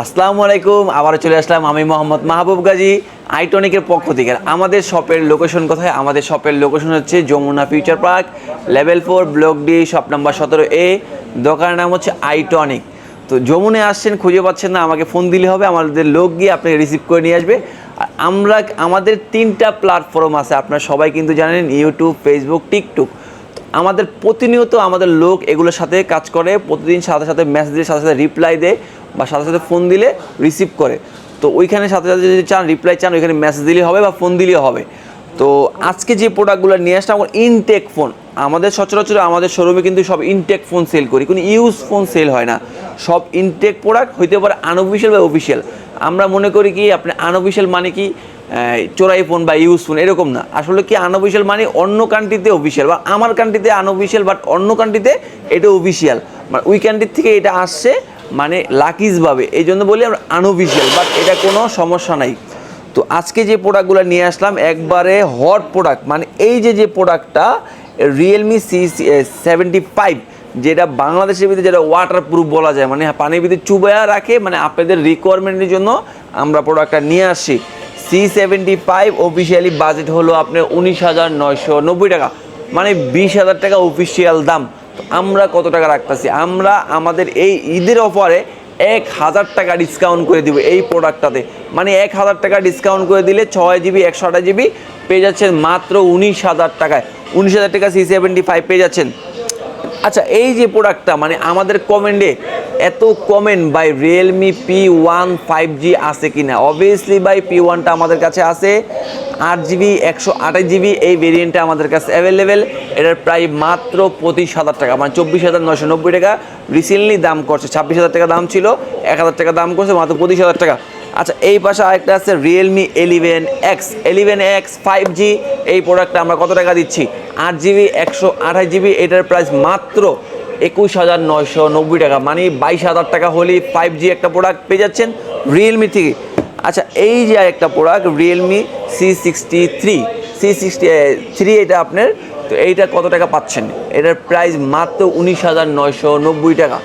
আসসালামু আলাইকুম আবার চলে আসলাম আমি মোহাম্মদ মাহবুব গাজী, আইটনিকের পক্ষ থেকে। আমাদের শপের লোকেশন কোথায়? আমাদের শপের লোকেশন হচ্ছে Jamuna future park level four block D shop number সতেরো এ দোকানের নাম হচ্ছে আইটনিক। তো যমুনে আসছেন, খুঁজে পাচ্ছেন না, আমাকে ফোন দিলে হবে, আমাদের লোক গিয়ে আপনাকে রিসিভ করে নিয়ে আসবে। আর আমরা, আমাদের তিনটা প্ল্যাটফর্ম আছে, আপনারা সবাই কিন্তু জানেন ইউটিউব ফেসবুক টিকটক আমাদের প্রতিনিয়ত আমাদের লোক এগুলোর সাথে কাজ করে, প্রতিদিন সাথে সাথে মেসেজের সাথে সাথে রিপ্লাই দেয় বা সাথে সাথে ফোন দিলে রিসিভ করে। তো ওইখানে সাথে সাথে যদি চান রিপ্লাই চান, ওইখানে মেসেজ দিলেই হবে বা ফোন দিলেই হবে। তো আজকে যে প্রোডাক্টগুলো নিয়ে আসলাম আমার ইনটেক ফোন আমাদের সচরাচর আমাদের শোরুমে কিন্তু সব ইনটেক ফোন সেল করি। কোনো ইউজ ফোন সেল হয় না। সব ইনটেক প্রোডাক্ট হইতে পারে আনঅফিসিয়াল বা অফিসিয়াল আমরা মনে করি কি, আপনি আনঅফিসিয়াল মানে কি চোরাই ফোন বা ইউজ ফোন এরকম না। আসলে কি আনঅফিসিয়াল মানে অন্য কান্ট্রিতে অফিসিয়াল বা আমার কান্ট্রিতে আনঅফিসিয়াল বাট অন্য কান্ট্রিতে এটা অফিসিয়াল মানে ওই কান্ট্রির থেকে এটা আসছে মানে লাকিজভাবে এই জন্য বলি আমরা আনঅফিসিয়াল বাট এটা কোনো সমস্যা নাই। তো আজকে যে প্রোডাক্টগুলো নিয়ে আসলাম, একবারে হট প্রোডাক্ট মানে এই যে যে প্রোডাক্টটা রিয়েলমি সি সেভেন্টি ফাইভ যেটা বাংলাদেশের ভিতরে যেটা ওয়াটার প্রুফ বলা যায় মানে পানির ভিতরে চুবায়া রাখে মানে আপনাদের রিকোয়ারমেন্টের জন্য আমরা প্রোডাক্টটা নিয়ে আসছি C seventy five officially budget হলো আপনার উনিশ হাজার নয়শো নব্বই টাকা। মানে বিশ হাজার টাকা অফিসিয়াল দাম। আমরা কত টাকা রাখতেছি? আমরা আমাদের এই ঈদের অফারে এক হাজার টাকা ডিসকাউন্ট করে দিব এই প্রোডাক্টটাতে মানে এক হাজার টাকা ডিসকাউন্ট করে দিলে ছয় জিবি একশো আটা জিবি পেয়ে যাচ্ছেন মাত্র উনিশ হাজার টাকায়। উনিশ হাজার টাকা সি সেভেন্টি ফাইভ পেয়ে যাচ্ছেন। আচ্ছা এই যে প্রোডাক্টটা মানে আমাদের কমেন্টে এত comment by Realme P one five G আছে কি না অবভিয়াসলি বাই পি ওয়ানটা আমাদের কাছে আছে। আট জিবি একশো আঠাশ জিবি এই ভেরিয়েন্টটা আমাদের কাছে অ্যাভেলেবেল এটার প্রায় মাত্র পঁচিশ হাজার টাকা মানে চব্বিশ হাজার নশো নব্বই টাকা। রিসেন্টলি দাম করছে, ছাব্বিশ হাজার টাকা দাম ছিল, এক হাজার টাকা দাম করছে, মাত্র পঁচিশ হাজার টাকা। আচ্ছা এই পাশে আরেকটা আছে Realme eleven X eleven X five G এই প্রোডাক্টটা আমরা কত টাকা দিচ্ছি? আট জিবি একশো আঠাশ জিবি এটার প্রাইস মাত্র একুশ হাজার নয়শো নব্বই টাকা। মানে বাইশ হাজার টাকা হলেই ফাইভ জি একটা প্রোডাক্ট পেয়ে যাচ্ছেন রিয়েলমি থেকে। আচ্ছা এই যে একটা product Realme C sixty three C sixty three এটা আপনার, তো এইটা কত টাকা পাচ্ছেন? এটার প্রাইস মাত্র উনিশ হাজার নয়শো নব্বই টাকা।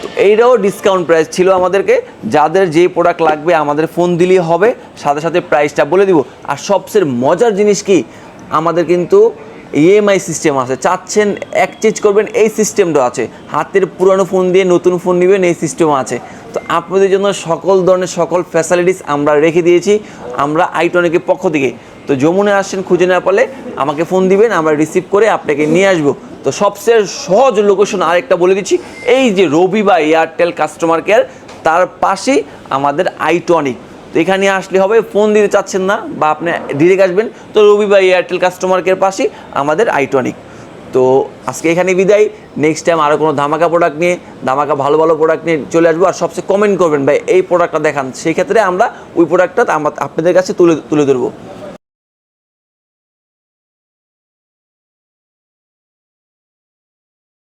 তো এইটাও ডিসকাউন্ট প্রাইস ছিল আমাদেরকে। যাদের যে প্রোডাক্ট লাগবে আমাদের ফোন দিলেই হবে। সাথে সাথে প্রাইসটা বলে দিব। আর সবচেয়ে মজার জিনিস কি? আমাদের কিন্তু ইএমআই সিস্টেম আছে। চাচ্ছেন এক্সচেঞ্জ করবেন, এই সিস্টেমটা আছে। হাতের পুরানো ফোন দিয়ে নতুন ফোন নেবেন, এই সিস্টেম আছে। তো আপনাদের জন্য সকল ধরনের সকল ফ্যাসিলিটিস আমরা রেখে দিয়েছি, আমরা আইটনিকের পক্ষ থেকে। তো যমুনে আসছেন, খুঁজে না পারলে আমাকে ফোন দিবেন, আমরা রিসিভ করে আপনাকে নিয়ে আসব। তো সবচেয়ে সহজ লোকেশন আরেকটা বলে দিচ্ছি, এই যে রবি বা এয়ারটেল কাস্টমার কেয়ার তার পাশেই আমাদের আইটনিক। তো এখানে আসলে হবে ফোন দিতে চাচ্ছেন না বা আপনি ডিরেক্ট আসবেন। তো রবি বা এয়ারটেল কাস্টমার কেয়ার পাশে আমাদের আইটনিক তো আজকে এখানে বিদায়। নেক্সট টাইম আরও কোনো ধামাকা প্রোডাক্ট নিয়ে, ধামাকা ভালো ভালো প্রোডাক্ট নিয়ে চলে আসব। আর সবচেয়ে কমেন্ট করবেন, ভাই, এই প্রোডাক্টটা দেখান। সেই ক্ষেত্রে আমরা ওই প্রোডাক্টটা আপনাদের কাছে তুলে তুলে ধরবো।